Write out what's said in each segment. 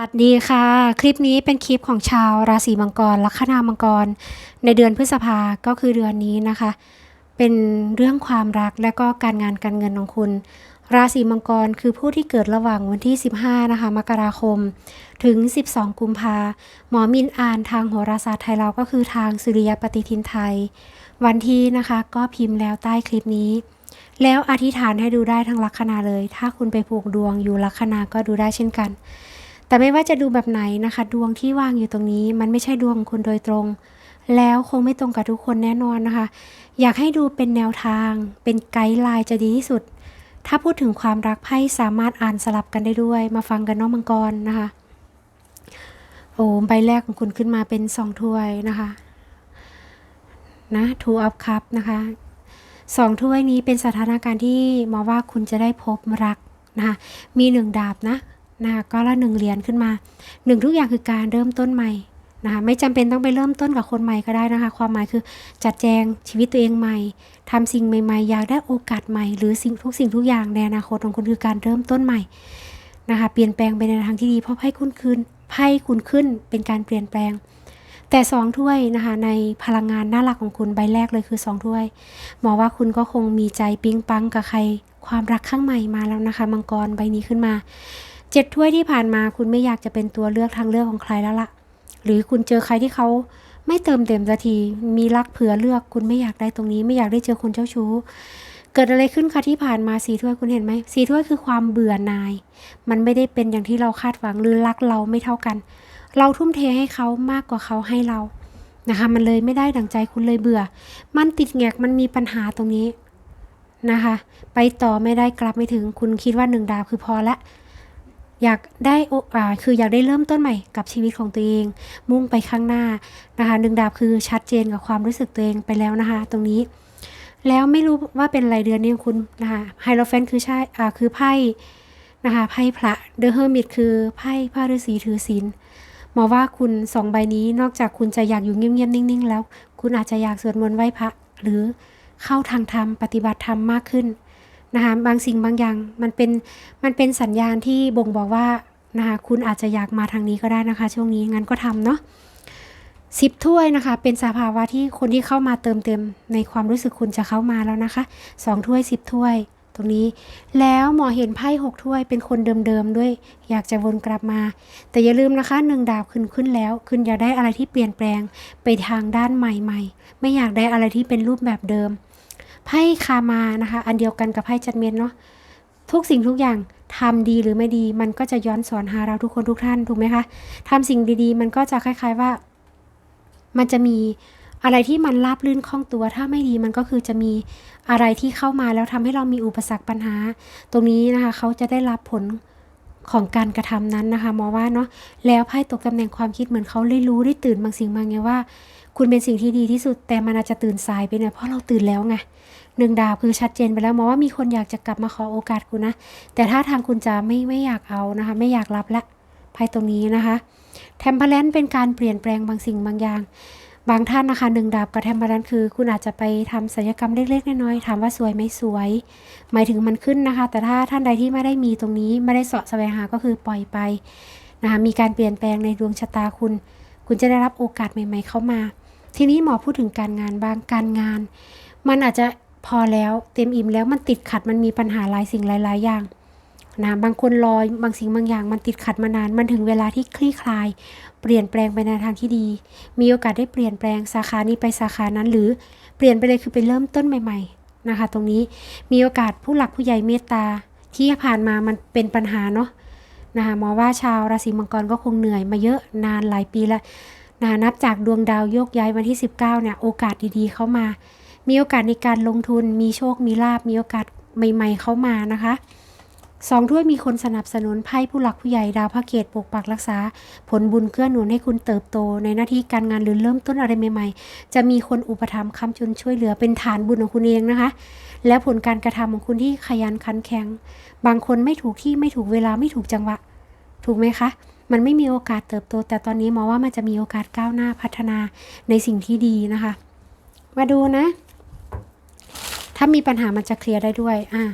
สวัสดีค่ะ คลิปนี้เป็นคลิปของชาวราศีมังกรลัคนามังกร ในเดือนพฤษภาก็คือเดือนนี้นะคะ เป็นเรื่องความรักและก็การงานการเงินของคุณ ราศีมังกรคือผู้ที่เกิดระหว่างวันที่ 15 นะคะ มกราคม ถึง 12 กุมภาหมอมินอ่านทางโหราศาสตร์ไทยเราก็คือทางสุริยปฏิทินไทย วันที่นะคะก็พิมพ์แล้วใต้คลิปนี้ แล้วอธิษฐานให้ดูได้ทั้งลัคนาเลย ถ้าคุณไปผูกดวงอยู่ลัคนาก็ดูได้เช่นกัน แต่ไม่ว่าจะดูแบบไหนนะคะ ดวงที่วางอยู่ตรงนี้ มันไม่ใช่ดวงคุณโดยตรง แล้วคงไม่ตรงกับทุกคนแน่นอนนะคะ อยากให้ดูเป็นแนวทาง เป็นไกด์ไลน์จะดีที่สุด ถ้าพูดถึงความรักไพ่สามารถอ่านสลับกันได้ด้วย มาฟังกันน้องมังกรนะคะ โอ้ใบแรกของคุณขึ้นมาเป็นสองถ้วยนะคะนะ two of cup นะคะสองถ้วยนี้เป็นสถานการณ์ที่หมอว่าคุณจะได้พบรักนะคะมีหนึ่งดาบนะ นะคะก็ละหนึ่งเหรียญขึ้นมาหนึ่งทุกอย่างคือการเริ่มต้นใหม่นะคะไม่จำเป็นต้องไปเริ่มต้นกับคนใหม่ก็ได้นะคะ ความหมายคือจัดแจงชีวิตตัวเองใหม่ทำสิ่งใหม่ๆ อยากได้โอกาสใหม่ หรือสิ่งทุกสิ่งทุกอย่างในอนาคตของคุณคือการเริ่มต้นใหม่นะคะเปลี่ยนแปลงไปในทางที่ดีเพราะไพ่คุณขึ้นไพ่คุณขึ้นเป็นการเปลี่ยนแปลง แต่สองถ้วยนะคะในพลังงานน่ารักของคุณใบแรกเลยคือสองถ้วยหมอว่าคุณก็คงมีใจปิ๊งปังกับใคร ความรักข้างใหม่มาแล้วนะคะ มังกรใบนี้ขึ้นมา เจ็ดถ้วยที่ผ่านมาคุณไม่อยากจะเป็นตัวเลือกทางเลือกของใครแล้วละ่ะ หรือคุณเจอใครที่เขาไม่เติมเต็มสักที มีรักเผื่อเลือก คุณไม่อยากได้ตรงนี้ ไม่อยากได้เจอคนเจ้าชู้ เกิดอะไรขึ้นคะที่ผ่านมาสีถ้วยคุณเห็นไหมสีถ้วยคือความเบื่อหน่าย มันไม่ได้เป็นอย่างที่เราคาดหวังหรือรักเราไม่เท่ากัน เราทุ่มเทให้เขามากกว่าเขาให้เรานะคะ มันเลยไม่ได้ดังใจคุณเลยเบื่อ มันติดแงกมันมีปัญหาตรงนี้นะคะ ไปต่อไม่ได้กลับไม่ถึงคุณคิดว่าหนึ่งดาวคือพอละ อยากได้อ่าคืออยากได้เริ่มต้นใหม่กับชีวิตของตัวเอง มุ่งไปข้างหน้านะคะหนึ่งดาวคือชัดเจนกับความรู้สึกตัวเองไปแล้วนะคะ ตรงนี้ แล้วไม่รู้ว่าเป็นอะไรเดือนนี้คุณนะคะไฮโลเฟนคือใช่อ่าคือไพ่นะคะไพ่พระเดอะเฮอร์มิตคือไพ่พระฤาษีถือศีลหมอว่าคุณสองใบนี้นอกจากคุณจะอยากอยู่เงียบๆนิ่ง ๆ แล้ว คุณอาจจะอยากสวดมนต์ไหว้พระหรือเข้าทางธรรมปฏิบัติธรรมมากขึ้น นะคะบางสิ่งบางอย่างมันเป็นมันเป็นสัญญาณที่บ่งบอกว่านะคะคุณอาจจะอยากมาทางนี้ก็ได้นะคะ ช่วงนี้งั้นก็ทำเนาะสิบถ้วยนะคะ เป็นสภาวะที่คนที่เข้ามาเติมเต็มในความรู้สึกคุณจะเข้ามาแล้วนะคะสองถ้วยสิบถ้วยตรงนี้ แล้วหมอเห็นไพ่หกถ้วยเป็นคนเดิมๆด้วย อยากจะวนกลับมา แต่อย่าลืมนะคะหนึ่งดาวขึ้นขึ้นแล้ว คุณอยากได้อะไรที่เปลี่ยนแปลงไปทางด้านใหม่ ๆ ไม่อยากได้อะไรที่เป็นรูปแบบเดิม ไพ่คามานะคะ อันเดียวกันกับไพ่จัดเมียนเนาะทุกสิ่งทุกอย่างทำดีหรือไม่ดี มันก็จะย้อนสอนหาเราทุกคนทุกท่านถูกไหมคะทำสิ่งดีๆ มันก็จะคล้าย ๆว่า มันจะมีอะไรที่มันราบลื่นคล่องตัว ถ้าไม่ดีมันก็คือจะมีอะไรที่เข้ามาแล้วทำให้เรามีอุปสรรคปัญหา ตรงนี้นะคะ เขาจะได้รับผลของการกระทำนั้นนะคะหมอว่าเนาะแล้วไพ่ตกตำแหน่งความคิดเหมือนเขาได้รู้ได้ตื่นบางสิ่งบางอย่างว่า คุณเป็นสิ่งที่ดีที่สุดแต่มันอาจจะตื่นสายไปเนี่ยเพราะเราตื่นแล้วไง หนึ่งดาวคือชัดเจนไปแล้วหมอว่ามีคนอยากจะกลับมาขอโอกาสคุณนะ แต่ถ้าทางคุณจะไม่ไม่อยากเอานะคะ ไม่อยากรับละไพ่ตรงนี้นะคะแทมเพลนเป็นการเปลี่ยนแปลงบางสิ่งบางอย่าง บางท่านนะคะหนึ่งดาบกับแทมเพลนคือ คุณอาจจะไปทำศัลยกรรมเล็กๆน้อยๆถามว่าสวยไหมสวย หมายถึงมันขึ้นนะคะ แต่ถ้าท่านใดที่ไม่ได้มีตรงนี้ไม่ได้เสาะแสวงหาก็คือปล่อยไปนะคะมีการเปลี่ยนแปลงในดวงชะตาคุณ คุณจะได้รับโอกาสใหม่ ๆ เข้ามา ทีนี้หมอพูดถึงการงานบางการงาน มันอาจจะ พอแล้วเต็มอิ่มแล้วมันติดขัดมันมีปัญหาหลายสิ่งหลายๆอย่างนะบางคนรอบางสิ่งบางอย่างมันติดขัดมานาน มันถึงเวลาที่คลี่คลาย เปลี่ยนแปลงไปในทางที่ดี มีโอกาสได้เปลี่ยนแปลงสาขานี้ไปสาขานั้นหรือเปลี่ยนไปเลยคือไปเริ่มต้นใหม่ ๆนะคะ ตรงนี้มีโอกาสผู้หลักผู้ใหญ่เมตตาที่ผ่านมามันเป็นปัญหาเนาะนะคะหมอว่าชาวราศีมังกรก็คงเหนื่อยมาเยอะนานหลายปีแล้วนะนับจากดวงดาวโยกย้ายวันที่ 19เนี่ยโอกาสดีๆเข้ามา มีโอกาสในการลงทุน มีโชค มีลาบ มีโอกาสใหม่ ๆ เข้ามานะคะสองถ้วยมีคนสนับสนุนไพ่ผู้หลักผู้ใหญ่ดาวพระเกตปกปักรักษา ผลบุญเกื้อหนุนให้คุณเติบโต ในหน้าที่การงานหรือเริ่มต้นอะไรใหม่ ๆ จะมีคนอุปถัมภ์ค้ำจุนช่วยเหลือเป็นฐานบุญของคุณเองนะคะ และผลการกระทำของคุณที่ขยันขันแข็ง บางคนไม่ถูกที่ไม่ถูกเวลาไม่ถูกจังหวะ ถูกไหมคะ มันไม่มีโอกาสเติบโต แต่ตอนนี้มองว่ามันจะมีโอกาสก้าวหน้าพัฒนาในสิ่งที่ดีนะคะ มาดูนะ ถ้ามีปัญหามันจะเคลียร์ได้ด้วยอะ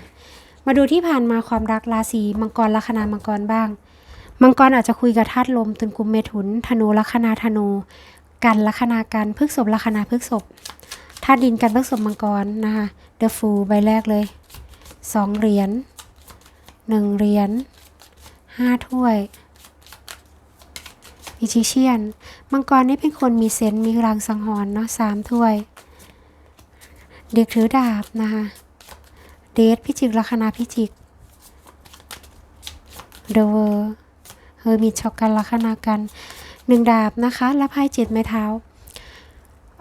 มาดูที่ผ่านมาความรักราศีมังกรลัคนามังกรบ้าง มังกรอาจจะคุยกับธาตุลมตุนกุมเมถุน ธนูลัคนาธนู กันลัคนากันพฤกษบลัคนาพฤกษบธาตุดินกันพฤกษบมังกรนะคะเดอะฟูใบแรกเลยสองเหรียญหนึ่งเหรียญห้าถ้วยมิชิเชียน มังกรนี่เป็นคนมีเซนส์มีรางสังหรณ์เนาะสามถ้วย เด็กถือดาบนะคะเดทพิจิกลัคนาพิจิกเดเวอร์เฮอร์มิตช็อกกันลัคนากันหนึ่งดาบนะคะและไพ่เจ็ดไม้เท้า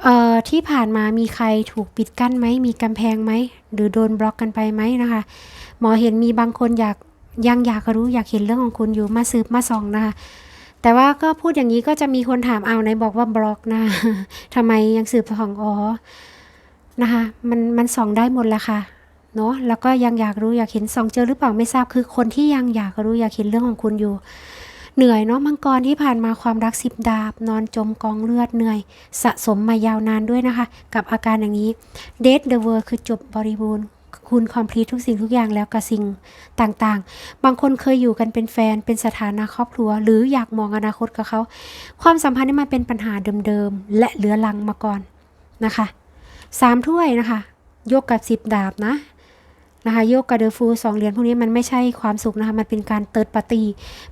เอ่อที่ผ่านมามีใครถูกปิดกั้นไหมมีกำแพงไหมหรือโดนบล็อกกันไปไหมนะคะ หมอเห็นมีบางคนอยากยังอยากรู้อยากเห็นเรื่องของคุณอยู่มาสืบมาส่องนะคะ แต่ว่าก็พูดอย่างนี้ก็จะมีคนถามเอาไหนบอกว่าบล็อกนะทำไมยังสืบของอ๋อ นะคะ มันมันส่องได้หมดแหละค่ะเนาะแล้วก็ยังอยากรู้อยากเห็นส่องเจอหรือเปล่าไม่ทราบคือคนที่ยังอยากรู้อยากเห็นเรื่องของคุณอยู่ เหนื่อยเนาะมังกรที่ผ่านมาความรักสิบดาบ นอนจมกองเลือดเหนื่อย สะสมมายาวนานด้วยนะคะ กับอาการอย่างนี้ Date the World คือจบบริบูรณ์คุณคอมพลีททุกสิ่งทุกอย่างแล้วกับสิ่งต่างๆ บางคนเคยอยู่กันเป็นแฟนเป็นสถานะครอบครัว หรืออยากมองอนาคตกับเขา ความสัมพันธ์นี่มันเป็นปัญหาเดิมๆ และเหลือลังมาก่อนนะคะ สามถ้วยนะคะ ยกกับสิบดาบนะนะคะโยกกับเดอะฟูสองเหรียญพวกนี้มันไม่ใช่ความสุขนะคะมันเป็นการเติร์ดปาร์ตี้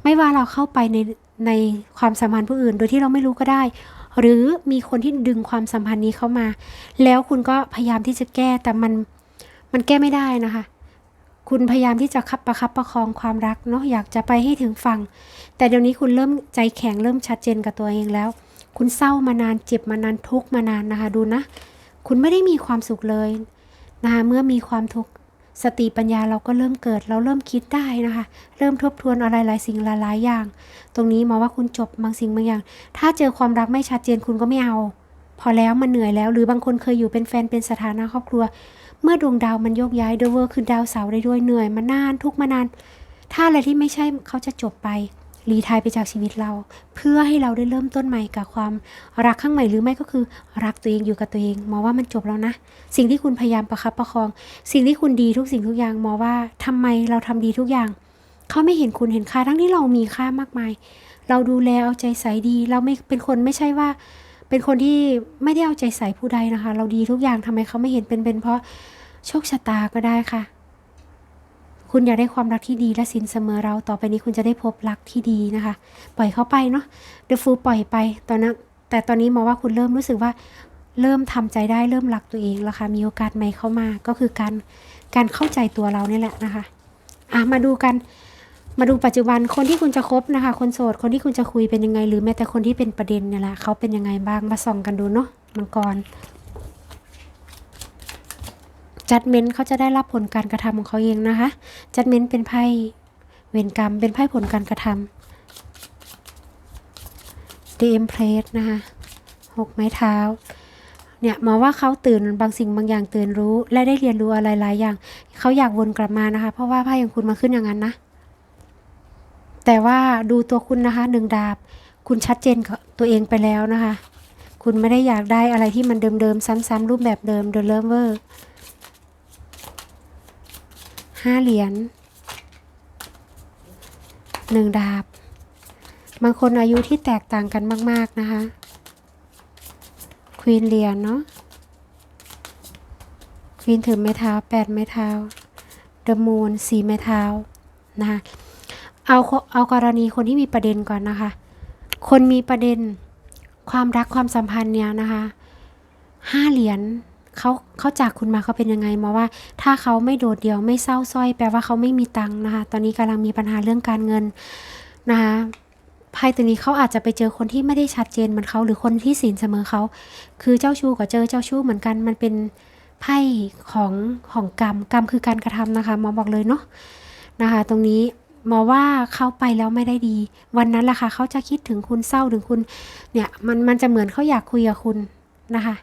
ไม่ว่าเราเข้าไปในในความสัมพันธ์ผู้อื่น โดยที่เราไม่รู้ก็ได้ หรือมีคนที่ดึงความสัมพันธ์นี้เข้ามา แล้วคุณก็พยายามที่จะแก้แต่มันมันแก้ไม่ได้นะคะ คุณพยายามที่จะคับประคับประคองความรักเนาะอยากจะไปให้ถึงฝั่งแต่เดี๋ยวนี้คุณเริ่มใจแข็งเริ่มชัดเจนกับตัวเองแล้ว คุณเศร้ามานานเจ็บมานานทุกมานานนะคะดูนะ คุณไม่ได้มีความสุขเลยนะคะเมื่อมีความทุกข์สติปัญญาเราก็เริ่มเกิด เราเริ่มคิดได้นะคะ เริ่มทบทวนอะไรหลายสิ่งหลายๆอย่าง ตรงนี้มอว่าคุณจบบางสิ่งบางอย่าง ถ้าเจอความรักไม่ชัดเจนคุณก็ไม่เอา พอแล้วมันเหนื่อยแล้ว หรือบางคนเคยอยู่เป็นแฟนเป็นสถานะครอบครัว เมื่อดวงดาวมันโยกย้ายเดเวอร์คือดาวเสาร์ได้ด้วยเหนื่อยมานานทุกมานาน ถ้าอะไรที่ไม่ใช่เขาจะจบไป รีทายไปจากชีวิตเรา เพื่อให้เราได้เริ่มต้นใหม่กับความรักข้างใหม่หรือไม่ก็คือ รักตัวเองอยู่กับตัวเองหมอว่ามันจบแล้วนะ สิ่งที่คุณพยายามประคับประคอง สิ่งที่คุณดีทุกสิ่งทุกอย่างหมอว่าทำไมเราทำดีทุกอย่าง เขาไม่เห็นคุณเห็นค่าทั้งที่เรามีค่ามากมาย เราดูแลเอาใจใส่ดี เราไม่เป็นคนไม่ใช่ว่า เป็นคนที่ไม่ได้เอาใจใส่ผู้ใดนะคะ เราดีทุกอย่างทำไมเขาไม่เห็นเป็นเป็นเพราะโชคชะตาก็ได้ค่ะ คุณอยากได้ความรักที่ดีและสินเสมอเราต่อไปนี้คุณจะได้พบรักที่ดีนะคะ ปล่อยเขาไปเนาะเดฟูปล่อยไปตอนนั้นแต่ตอนนี้มองว่าคุณเริ่มรู้สึกว่าเริ่มทำใจได้เริ่มรักตัวเองแล้วค่ะมีโอกาสใหม่เข้ามาก็คือการการเข้าใจตัวเราเนี่ยแหละนะคะอะมาดูกันมาดูปัจจุบันคนที่คุณจะคบนะคะ คนโสดคนที่คุณจะคุยเป็นยังไง หรือแม้แต่คนที่เป็นประเด็นเนี่ยแหละเขาเป็นยังไงบ้างมาส่องกันดูเนาะมังกร จัดเมนเขาจะได้รับผลการกระทำของเขาเองนะคะ จัดเมนเป็นไพ่เวรกรรม เป็นไพ่ผลการกระทำ The Empress นะคะหกไม้เท้า เนี่ยหมอว่าเขาตื่นบางสิ่งบางอย่างตื่นรู้ และได้เรียนรู้อะไรหลายอย่าง เขาอยากวนกลับมานะคะ เพราะว่าไพ่ของคุณมาขึ้นอย่างนั้นนะ แต่ว่าดูตัวคุณนะคะหนึ่งดาบ คุณชัดเจนกับตัวเองไปแล้วนะคะ คุณไม่ได้อยากได้อะไรที่มันเดิมๆ ซ้ำๆรูปแบบเดิม The Lover ห้าเหรียญหนึ่งดาบ บางคนอายุที่แตกต่างกันมาก ๆ นะคะควีนเหรียญเนาะควีนถือไม้เท้าแปดไม้เท้าเดอะมูนสี่ไม้เท้านะคะเอาเอากรณีคนที่มีประเด็นก่อนนะคะ คนมีประเด็นความรักความสัมพันธ์เนี่ยนะคะห้าเหรียญ เขาเขาจากคุณมาเขาเป็นยังไงมาว่า ถ้าเขาไม่โดดเดี่ยวไม่เศร้าส้อย แปลว่าเขาไม่มีตังค์นะคะ ตอนนี้กำลังมีปัญหาเรื่องการเงินนะคะไพ่ตัวนี้เขาอาจจะไปเจอคนที่ไม่ได้ชัดเจนเหมือนเขาหรือคนที่สินเสมอเขา คือเจ้าชู้กับเจอเจ้าชู้เหมือนกันมันเป็นไพ่ของของกรรมกรรมคือการกระทำนะคะหมอบอกเลยเนาะนะคะ ตรงนี้หมอว่าเขาไปแล้วไม่ได้ดี วันนั้นแหละค่ะเขาจะคิดถึงคุณเศร้าถึงคุณเนี่ยมันมันจะเหมือนเขาอยากคุยกับคุณนะคะ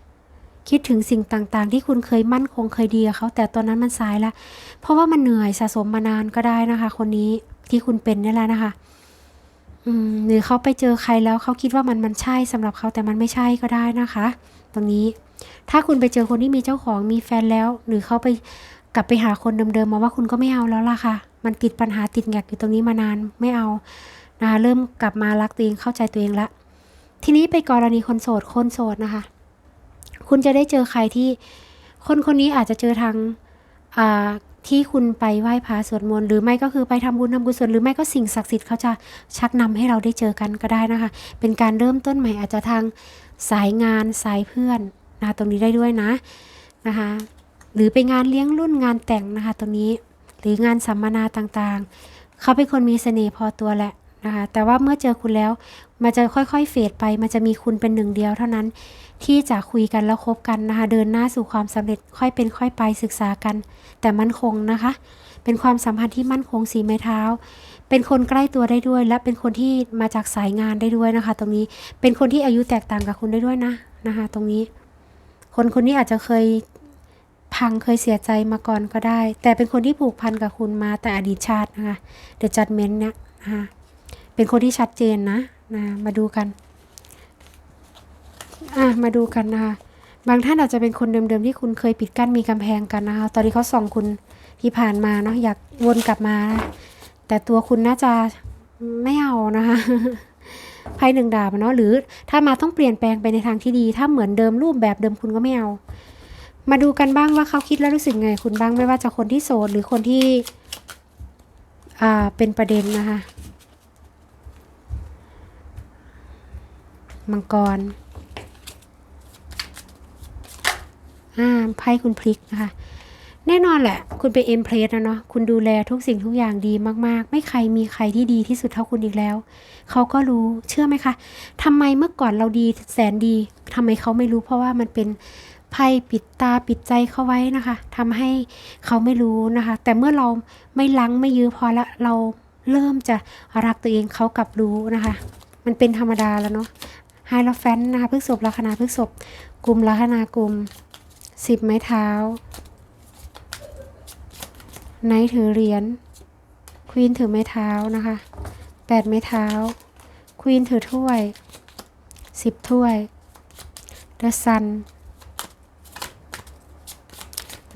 คิดถึงสิ่งต่างๆ ที่คุณเคยมั่นคงเคยดีกับเขาแต่ตอนนั้นมันสายละเพราะว่ามันเหนื่อยสะสมมานานก็ได้นะคะ คนนี้ที่คุณเป็นนี่แหละนะคะอืมหรือเขาไปเจอใครแล้วเขาคิดว่ามันมันใช่สำหรับเขาแต่มันไม่ใช่ก็ได้นะคะ ตรงนี้ถ้าคุณไปเจอคนที่มีเจ้าของมีแฟนแล้ว หรือเขาไปกลับไปหาคนเดิมๆมาว่าคุณก็ไม่เอาแล้วล่ะค่ะ มันติดปัญหาติดแงกอยู่ตรงนี้มานานไม่เอานะคะเริ่มกลับมารักตัวเองเข้าใจตัวเองละทีนี้ไปกรณีคนโสดคนโสดนะคะ คุณจะได้เจอใครที่คนคนนี้อาจจะเจอทางที่คุณไปไหว้พระสวดมนต์หรือไม่ก็คือไปทำบุญทำกุศลหรือไม่ก็สิ่งศักดิ์สิทธิ์เขาจะชักนำให้เราได้เจอกันก็ได้นะคะ เป็นการเริ่มต้นใหม่อาจจะทางสายงานสายเพื่อนนะตรงนี้ได้ด้วยนะนะคะ หรือไปงานเลี้ยงรุ่นงานแต่งนะคะ ตรงนี้หรืองานสัมมนาต่างๆ เขาเป็นคนมีเสน่ห์พอตัวแหละนะคะ แต่ว่าเมื่อเจอคุณแล้ว มันจะค่อยๆเฟดไป มันจะมีคุณเป็นหนึ่งเดียวเท่านั้น ที่จะคุยกันแล้วคบกันนะคะเดินหน้าสู่ความสำเร็จค่อยเป็นค่อยไปศึกษากัน แต่มั่นคงนะคะ เป็นความสัมพันธ์ที่มั่นคงสีไม้เท้า เป็นคนใกล้ตัวได้ด้วย และเป็นคนที่มาจากสายงานได้ด้วยนะคะ ตรงนี้เป็นคนที่อายุแตกต่างกับคุณได้ด้วยนะนะคะ ตรงนี้ คนคนนี้อาจจะเคยพังเคยเสียใจมาก่อนก็ได้ แต่เป็นคนที่ผูกพันกับคุณมาแต่อดีตชาตินะคะเดอะจัดเมนต์เนี่ยนะคะเป็นคนที่ชัดเจนนะนะมาดูกัน อะมาดูกันนะคะบางท่านอาจจะเป็นคนเดิมๆที่คุณเคยปิดกั้นมีกำแพงกันนะคะ ตอนนี้เขาส่องคุณที่ผ่านมาเนาะอยากวนกลับมานะแต่ตัวคุณน่าจะไม่เอานะคะไพ่หนึ่งดาบเนาะหรือถ้ามาต้องเปลี่ยนแปลงไปในทางที่ดี ถ้าเหมือนเดิมรูปแบบเดิมคุณก็ไม่เอา มาดูกันบ้างว่าเขาคิดแล้วรู้สึกไงคุณบ้างไม่ว่าจะคนที่โสดหรือคนที่อ่าเป็นประเด็นนะคะมังกร ไพ่คุณพลิกนะคะ แน่นอนแหละ คุณเป็นเอ็มเพลสนะเนาะคุณดูแลทุกสิ่งทุกอย่างดีมากๆ ไม่ใครมีใครที่ดีที่สุดเท่าคุณอีกแล้ว เขาก็รู้เชื่อไหมคะทำไมเมื่อก่อนเราดีแสนดีทำไมเขาไม่รู้ เพราะว่ามันเป็นไพ่ปิดตาปิดใจเขาไว้นะคะทำให้เขาไม่รู้นะคะ แต่เมื่อเราไม่ลังไม่ยื้อพอละเราเริ่มจะรักตัวเองเขากลับรู้นะคะ มันเป็นธรรมดาแล้วเนาะไฮโลแฟนนะคะพฤกษบลัคนาพฤกษบกลุ่มลัคนากลุ่ม สิบไม้เท้า ไนท์ถือเหรียญ ควีนถือไม้เท้านะคะแปดไม้เท้า ควีนถือถ้วยสิบถ้วย เดอะซัน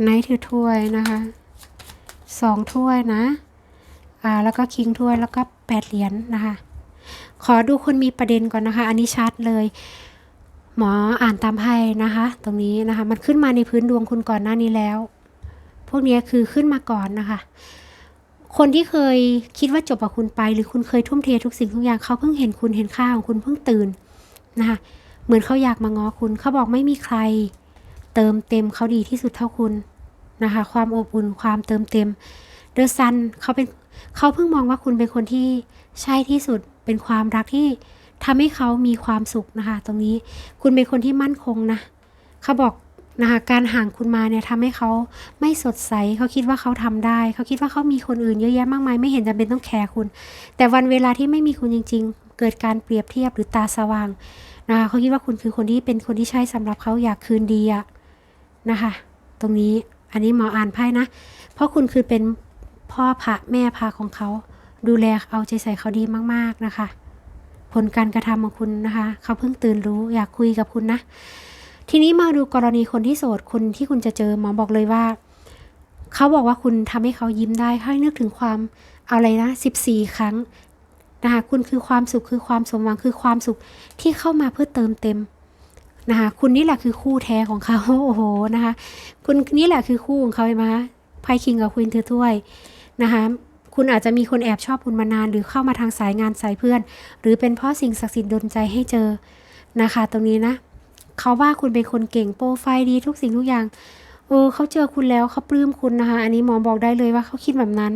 ไนท์ถือถ้วยนะคะสองถ้วยนะ อ่า แล้วก็คิงถ้วยแล้วก็แปดเหรียญนะคะ ขอดูคนมีประเด็นก่อนนะคะ อันนี้ชัดเลย หมออ่านตามไพ่นะคะ ตรงนี้นะคะมันขึ้นมาในพื้นดวงคุณก่อนหน้านี้แล้ว พวกนี้คือขึ้นมาก่อนนะคะ คนที่เคยคิดว่าจบกับคุณไป หรือคุณเคยทุ่มเททุกสิ่งทุกอย่างเขาเพิ่งเห็นคุณเห็นค่าของคุณเพิ่งตื่นนะคะเหมือนเขาอยากมาง้อคุณเขาบอกไม่มีใคร เติมเต็มเขาดีที่สุดเท่าคุณนะคะ ความอบอุ่นความเติมเต็มเดอะซันเขาเป็นเขาเพิ่งมองว่าคุณเป็นคนที่ใช่ที่สุดเป็นความรักที่ ทำให้เขามีความสุขนะคะ ตรงนี้คุณเป็นคนที่มั่นคงนะเขาบอกนะคะการห่างคุณมาเนี่ยทำให้เขาไม่สดใสเขาคิดว่าเขาทำได้ เขาคิดว่าเขามีคนอื่นเยอะแยะมากมายไม่เห็นจำเป็นต้องแคร์คุณ แต่วันเวลาที่ไม่มีคุณจริง ๆ เกิดการเปรียบเทียบหรือตาสว่างนะคะเขาคิดว่าคุณคือคนที่เป็นคนที่ใช่สำหรับเขาอยากคืนดีอะนะคะ ตรงนี้อันนี้หมออ่านไพ่นะ เพราะคุณคือเป็นพ่อพระแม่พาของเขา ดูแลเอาใจใส่เขาดีมากๆนะคะ ผลการกระทำของคุณนะคะ เขาเพิ่งตื่นรู้อยากคุยกับคุณนะ ทีนี้มาดูกรณีคนที่โสดคนที่คุณจะเจอหมอบอกเลยว่า เขาบอกว่าคุณทำให้เขายิ้มได้ให้นึกถึงความอะไรนะ 14 ครั้งนะคะคุณคือความสุขคือความสมหวังคือความสุขที่เข้ามาเพื่อเติมเต็มนะคะคุณนี่แหละคือคู่แท้ของเขาโอ้โหนะคะคุณนี่แหละคือคู่ของเขาเห็นไหมคะไพ่คิงกับควีนเธอถ้วยนะคะ คุณอาจจะมีคนแอบชอบคุณมานาน หรือเข้ามาทางสายงานสายเพื่อน หรือเป็นเพราะสิ่งศักดิ์สิทธิ์ดลใจให้เจอนะคะ ตรงนี้นะ เขาว่าคุณเป็นคนเก่งโปรไฟล์ดีทุกสิ่งทุกอย่างเออเขาเจอคุณแล้วเขาปลื้มคุณนะคะ อันนี้หมอบอกได้เลยว่าเขาคิดแบบนั้น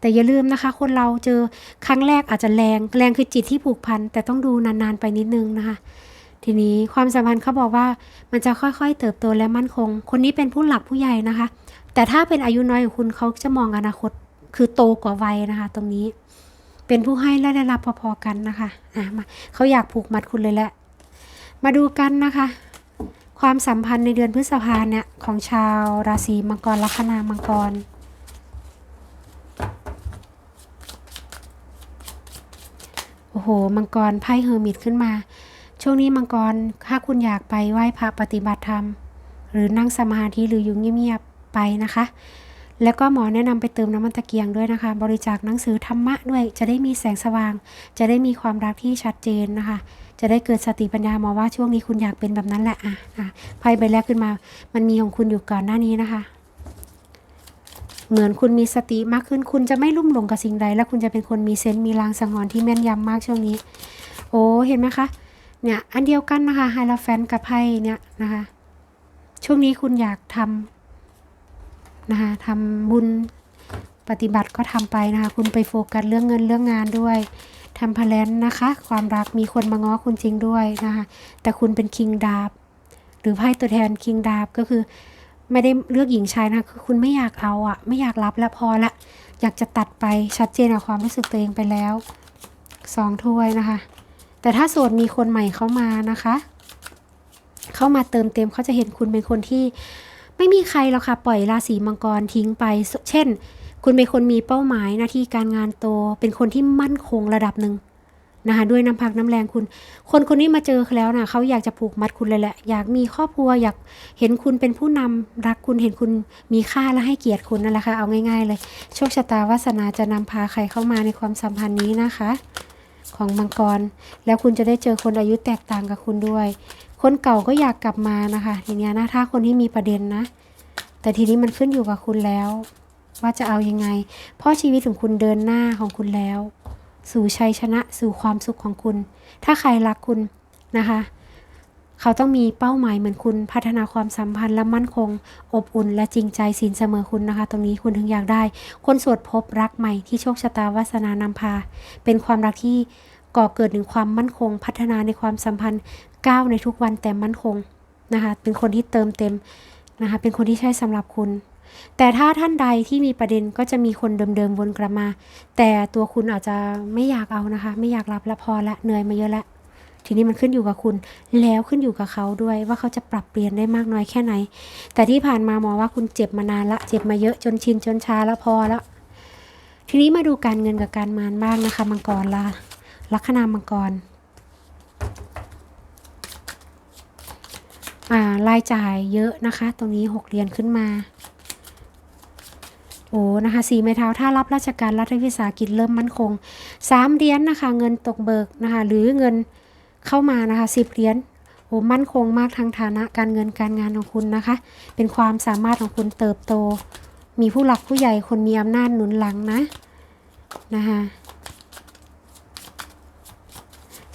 แต่อย่าลืมนะคะ คนเราเจอครั้งแรกอาจจะแรงแรงคือจิตที่ผูกพันแต่ต้องดูนานๆไปนิดนึงนะคะทีนี้ความสัมพันธ์เขาบอกว่ามันจะค่อยๆ เติบโตและมั่นคง คนนี้เป็นผู้หลักผู้ใหญ่นะคะ แต่ถ้าเป็นอายุน้อยกว่าคุณเขาจะมองอนาคต คือโตกว่าวัยนะคะ ตรงนี้ เป็นผู้ให้และได้รับพอๆกันนะคะอะมาเขาอยากผูกมัดคุณเลยแหละ มาดูกันนะคะ ความสัมพันธ์ในเดือนพฤษภาเนี่ยของชาวราศีมังกรลัคนามังกรโอ้โห มังกรไพ่เฮอร์มิตขึ้นมา ช่วงนี้มังกร ถ้าคุณอยากไปไหว้พระปฏิบัติธรรม หรือนั่งสมาธิหรืออยู่เงียบๆไปนะคะ แล้วก็หมอแนะนำไปเติมน้ำมันตะเกียงด้วยนะคะ บริจาคหนังสือธรรมะด้วย จะได้มีแสงสว่าง จะได้มีความรักที่ชัดเจนนะคะ จะได้เกิดสติปัญญาหมอว่าช่วงนี้คุณอยากเป็นแบบนั้นแหละอะอะไพ่ใบแรกขึ้นมา มันมีของคุณอยู่ก่อนหน้านี้นะคะ เหมือนคุณมีสติมากขึ้น คุณจะไม่ลุ่มหลงกับสิ่งใด และคุณจะเป็นคนมีเซนส์มีลางสังหรณ์ที่แม่นยำมากช่วงนี้ โอ้เห็นไหมคะเนี่ยอันเดียวกันนะคะไฮลาแฟนกับไพ่เนี่ยนะคะ ช่วงนี้คุณอยากทำ นะคะทำบุญปฏิบัติก็ทำไปนะคะ คุณไปโฟกัสเรื่องเงินเรื่องงานด้วยทำพลนนะคะ ความรักมีคนมาง้อคุณจริงด้วยนะคะ แต่คุณเป็นคิงดาบหรือไพ่ตัวแทนคิงดาบก็คือไม่ได้เลือกหญิงชายนะคะคือคุณไม่อยากเอาอะไม่อยากรับแล้วพอละอยากจะตัดไปชัดเจนกับความรู้สึกตัวเองไปแล้วสองถ้วยนะคะ แต่ถ้าโสดมีคนใหม่เข้ามานะคะ เข้ามาเติมเต็มเขาจะเห็นคุณเป็นคนที่ ไม่มีใครหรอกค่ะปล่อยราศีมังกรทิ้งไป เช่น คุณเป็นคนมีเป้าหมายหน้าที่การงานโต เป็นคนที่มั่นคงระดับหนึ่งนะคะด้วยน้ำพักน้ำแรงคุณ คนคนนี้มาเจอแล้วนะเขาอยากจะผูกมัดคุณเลยแหละ อยากมีครอบครัวอยากเห็นคุณเป็นผู้นำรักคุณเห็นคุณมีค่าและให้เกียรติคุณนั่นแหละค่ะเอาง่ายๆเลย โชคชะตาวาสนาจะนำพาใครเข้ามาในความสัมพันธ์นี้นะคะ ของมังกร แล้วคุณจะได้เจอคนอายุแตกต่างกับคุณด้วย คนเก่าก็อยากกลับมานะคะ ทีเนี้ยนะถ้าคนที่มีประเด็นนะ แต่ทีนี้มันขึ้นอยู่กับคุณแล้ว ว่าจะเอายังไง เพราะชีวิตของคุณเดินหน้าของคุณแล้ว สู่ชัยชนะสู่ความสุขของคุณ ถ้าใครรักคุณนะคะ เขาต้องมีเป้าหมายเหมือนคุณพัฒนาความสัมพันธ์และมั่นคง อบอุ่น และจริงใจสินเสมอคุณนะคะ ตรงนี้คุณถึงอยากได้ คนสวดพบรักใหม่ที่โชคชะตาวาสนานำพา เป็นความรักที่ก่อเกิดถึงความมั่นคง พัฒนาในความสัมพันธ์ ก้าวในทุกวันแต่มั่นคงนะคะเป็นคนที่เติมเต็มนะคะเป็นคนที่ใช่สำหรับคุณ แต่ถ้าท่านใดที่มีประเด็นก็จะมีคนเดิมๆวนกลับมา แต่ตัวคุณอาจจะไม่อยากเอานะคะ ไม่อยากรับและพอละเหนื่อยมาเยอะละทีนี้มันขึ้นอยู่กับคุณแล้วขึ้นอยู่กับเขาด้วยว่าเขาจะปรับเปลี่ยนได้มากน้อยแค่ไหน แต่ที่ผ่านมาหมอว่าคุณเจ็บมานานละเจ็บมาเยอะจนชินจนชาแล้วพอแล้วทีนี้มาดูการเงินกับการมานบ้างนะคะมังกรละลัคนามังกร อ่า รายจ่ายเยอะนะคะ ตรงนี้หกเหรียญขึ้นมา โอ้นะคะสีไม้เท้าถ้ารับราชการรัฐวิสาหกิจเริ่มมั่นคงสามเหรียญนะคะ เงินตกเบิกนะคะ หรือเงินเข้ามานะคะสิบเหรียญโอ้มั่นคงมากทางฐานะการเงินการงานของคุณนะคะ เป็นความสามารถของคุณเติบโต มีผู้หลักผู้ใหญ่คนมีอำนาจหนุนหลังนะนะคะ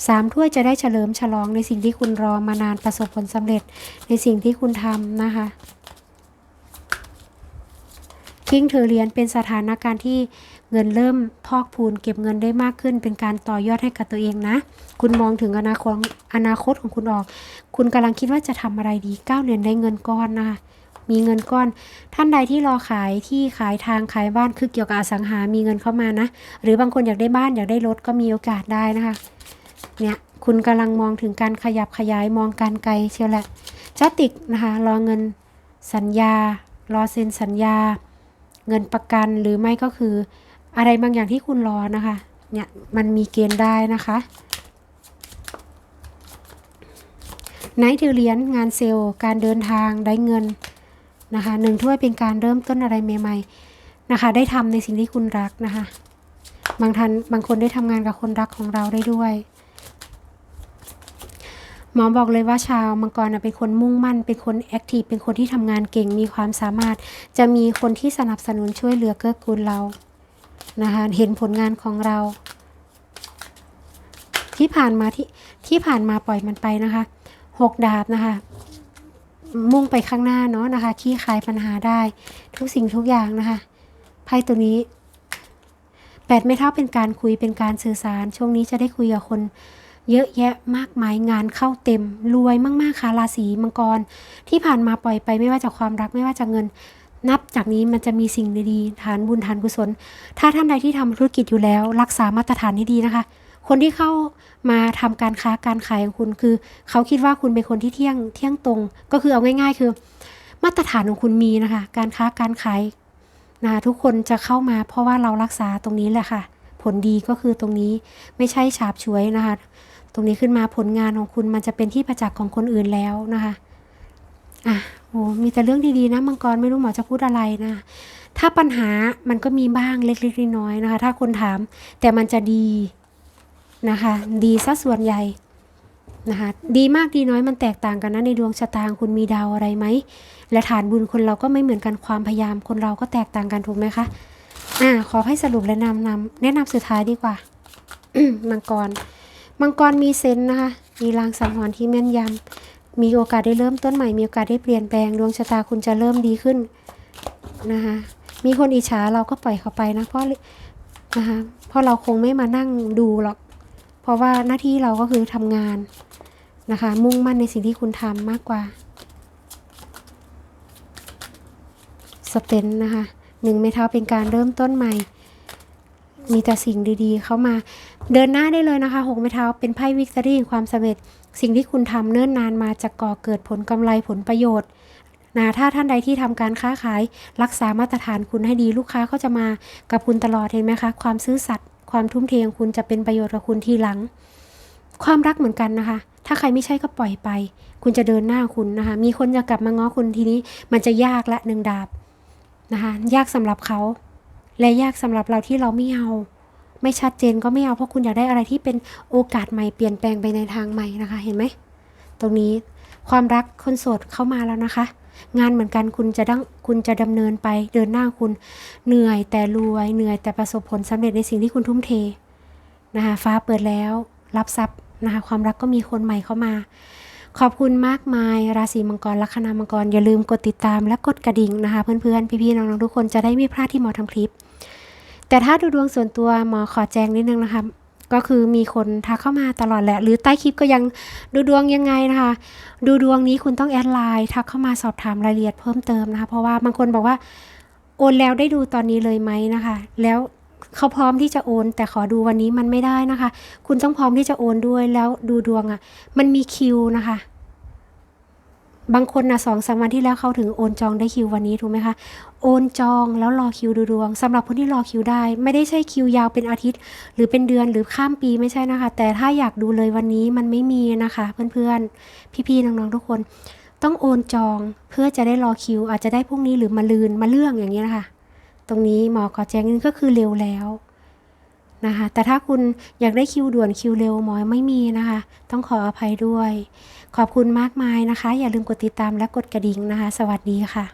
สามถ้วยจะได้เฉลิมฉลองในสิ่งที่คุณรอมานานประสบผลสำเร็จในสิ่งที่คุณทำนะคะคิงถือเรียญเป็นสถานการณ์ที่เงินเริ่มพอกพูนเก็บเงินได้มากขึ้น เป็นการต่อยอดให้กับตัวเองนะ คุณมองถึงอนาคตอนาคตของคุณออก คุณกำลังคิดว่าจะทำอะไรดีก้าวเหรียญได้เงินก้อนนะคะมีเงินก้อน ท่านใดที่รอขายที่ขายทางขายบ้านคือเกี่ยวกับอสังหามีเงินเข้ามานะ หรือบางคนอยากได้บ้านอยากได้รถก็มีโอกาสได้นะคะ เนี่ยคุณกำลังมองถึงการขยับขยายมองการไกลเชียวแหละจัติกนะคะรอเงินสัญญา รอเซ็นสัญญา เงินประกันหรือไม่ก็คือ อะไรบางอย่างที่คุณรอนะคะเนี่ยมันมีเกณฑ์ได้นะคะไนท์ถือเหรียญงานเซลล์ การเดินทางได้เงินนะคะหนึ่งถ้วยเป็นการเริ่มต้นอะไรใหม่ๆนะคะ ได้ทำในสิ่งที่คุณรักนะคะ บางท่านบางคนได้ทำงานกับคนรักของเราได้ด้วย หมอบอกเลยว่าชาวมังกรเป็นคนมุ่งมั่น เป็นคนแอคทีฟ เป็นคนที่ทำงานเก่ง มีความสามารถ จะมีคนที่สนับสนุนช่วยเหลือเกื้อกูลเรา นะคะ เห็นผลงานของเรา ที่ผ่านมาที่ที่ผ่านมาปล่อยมันไปนะคะหกดาบนะคะ มุ่งไปข้างหน้าเนาะนะคะ ขี้คลายปัญหาได้ ทุกสิ่งทุกอย่างนะคะ ไพ่ตัวนี้แปดไม่เท่าเป็นการคุยเป็นการสื่อสาร ช่วงนี้จะได้คุยกับคน เยอะแยะมากมายงานเข้าเต็มรวยมากๆค่ะราศีมังกร ที่ผ่านมาปล่อยไปไม่ว่าจากความรักไม่ว่าจากเงิน นับจากนี้มันจะมีสิ่งดีๆฐานบุญฐานกุศล ถ้าท่านใดที่ทำธุรกิจอยู่แล้ว รักษามาตรฐานให้ดีนะคะ คนที่เข้ามาทำการค้าการขายของคุณคือ เขาคิดว่าคุณเป็นคนที่เที่ยงเที่ยงตรง ก็คือเอาง่าย ๆ คือ มาตรฐานของคุณมีนะคะ การค้าการขายนะทุกคนจะเข้ามาเพราะว่าเรารักษาตรงนี้แหละค่ะ ผลดีก็คือตรงนี้ไม่ใช่ฉาบฉวยนะคะ ตรงนี้ขึ้นมาผลงานของคุณมันจะเป็นที่ประจักษ์ของคนอื่นแล้วนะคะอะโอ้มีแต่เรื่องดีๆนะมังกรไม่รู้หมอจะพูดอะไรนะ ถ้าปัญหามันก็มีบ้างเล็กๆน้อยๆนะคะ ถ้าคนถามแต่มันจะดีนะคะ ดีซะส่วนใหญ่นะคะดีมากดีน้อยมันแตกต่างกันนะในดวงชะตาคุณมีดาวอะไรไหมและฐานบุญคนเราก็ไม่เหมือนกันความพยายามคนเราก็แตกต่างกันถูกไหมคะอ่าขอให้สรุปและนำนำแนะนำสุดท้ายดีกว่ามังกร มังกรมีเซนนะคะ มีลางสังหรณ์ที่แม่นยำ มีโอกาสได้เริ่มต้นใหม่ มีโอกาสได้เปลี่ยนแปลง ดวงชะตาคุณจะเริ่มดีขึ้นนะคะ มีคนอิจฉาเราก็ปล่อยเขาไปนะ เพราะนะคะเพราะเราคงไม่มานั่งดูหรอก เพราะว่าหน้าที่เราก็คือทำงานนะคะ มุ่งมั่นในสิ่งที่คุณทำมากกว่า สเตนนะคะหนึ่งไม้เท้าเป็นการเริ่มต้นใหม่ มีแต่สิ่งดีๆ เข้ามาเดินหน้าได้เลยนะคะหกไม้เท้าเป็นไพ่วิกตอรี่ความสำเร็จ สิ่งที่คุณทำเนิ่นนานมาจะก่อเกิดผลกำไรผลประโยชน์นะถ้าท่านใดที่ทำการค้าขายรักษามาตรฐานคุณให้ดีลูกค้าก็จะมากับคุณตลอดเห็นไหมคะความซื่อสัตย์ความทุ่มเทของคุณจะเป็นประโยชน์กับคุณทีหลัง ความรักเหมือนกันนะคะ ถ้าใครไม่ใช่ก็ปล่อยไป คุณจะเดินหน้าคุณนะคะ มีคนจะกลับมาง้อคุณทีนี้มันจะยากละหนึ่งดาบนะคะ ยากสำหรับเขา และยากสำหรับเราที่เราไม่เอา ไม่ชัดเจนก็ไม่เอาเพราะคุณอยากได้อะไรที่เป็นโอกาสใหม่เปลี่ยนแปลงไปในทางใหม่นะคะ เห็นไหมตรงนี้ความรักคนโสดเข้ามาแล้วนะคะ งานเหมือนกันคุณจะดังคุณจะดำเนินไปเดินหน้าคุณเหนื่อยแต่รวยเหนื่อยแต่ประสบผลสำเร็จในสิ่งที่คุณทุ่มเทนะคะฟ้าเปิดแล้ว รับทรัพย์นะคะความรักก็มีคนใหม่เข้ามา ขอบคุณมากมาย ราศีมังกรลัคนามังกรอย่าลืมกดติดตามและกดกระดิ่งนะคะ เพื่อนๆ พี่ๆ น้องๆ ทุกคนจะได้ไม่พลาดที่หมอทำคลิป แต่ถ้าดูดวงส่วนตัวหมอขอแจ้งนิดนึงนะคะก็คือมีคนทักเข้ามาตลอดแหละ หรือใต้คลิปก็ยังดูดวงยังไงนะคะ ดูดวงนี้คุณต้องแอดไลน์ทักเข้ามาสอบถามรายละเอียดเพิ่มเติมนะคะ เพราะว่าบางคนบอกว่าโอนแล้วได้ดูตอนนี้เลยไหมนะคะ แล้วเขาพร้อมที่จะโอน แต่ขอดูวันนี้มันไม่ได้นะคะ คุณต้องพร้อมที่จะโอนด้วยแล้วดูดวงอะ่ะ มันมีคิวนะคะ บางคนนะสองสามวันที่แล้วเขาถึงโอนจองได้คิววันนี้ถูกไหมคะ โอนจองแล้วรอคิวดูดวงสำหรับคนที่รอคิวได้ ไม่ได้ใช่คิวยาวเป็นอาทิตย์ หรือเป็นเดือนหรือข้ามปีไม่ใช่นะคะ แต่ถ้าอยากดูเลยวันนี้มันไม่มีนะคะ เพื่อนๆ พี่ๆ น้องๆ ทุกคน ต้องโอนจองเพื่อจะได้รอคิว อาจจะได้พรุ่งนี้หรือมาลืนมาเรื่องอย่างนี้นะคะ ตรงนี้หมอขอแจ้งนี่ก็คือเร็วแล้วนะคะ แต่ถ้าคุณอยากได้คิวด่วนคิวเร็วหมอไม่มีนะคะ ต้องขออภัยด้วย ขอบคุณมากมายนะคะ อย่าลืมกดติดตามและกดกระดิ่งนะคะ สวัสดีค่ะ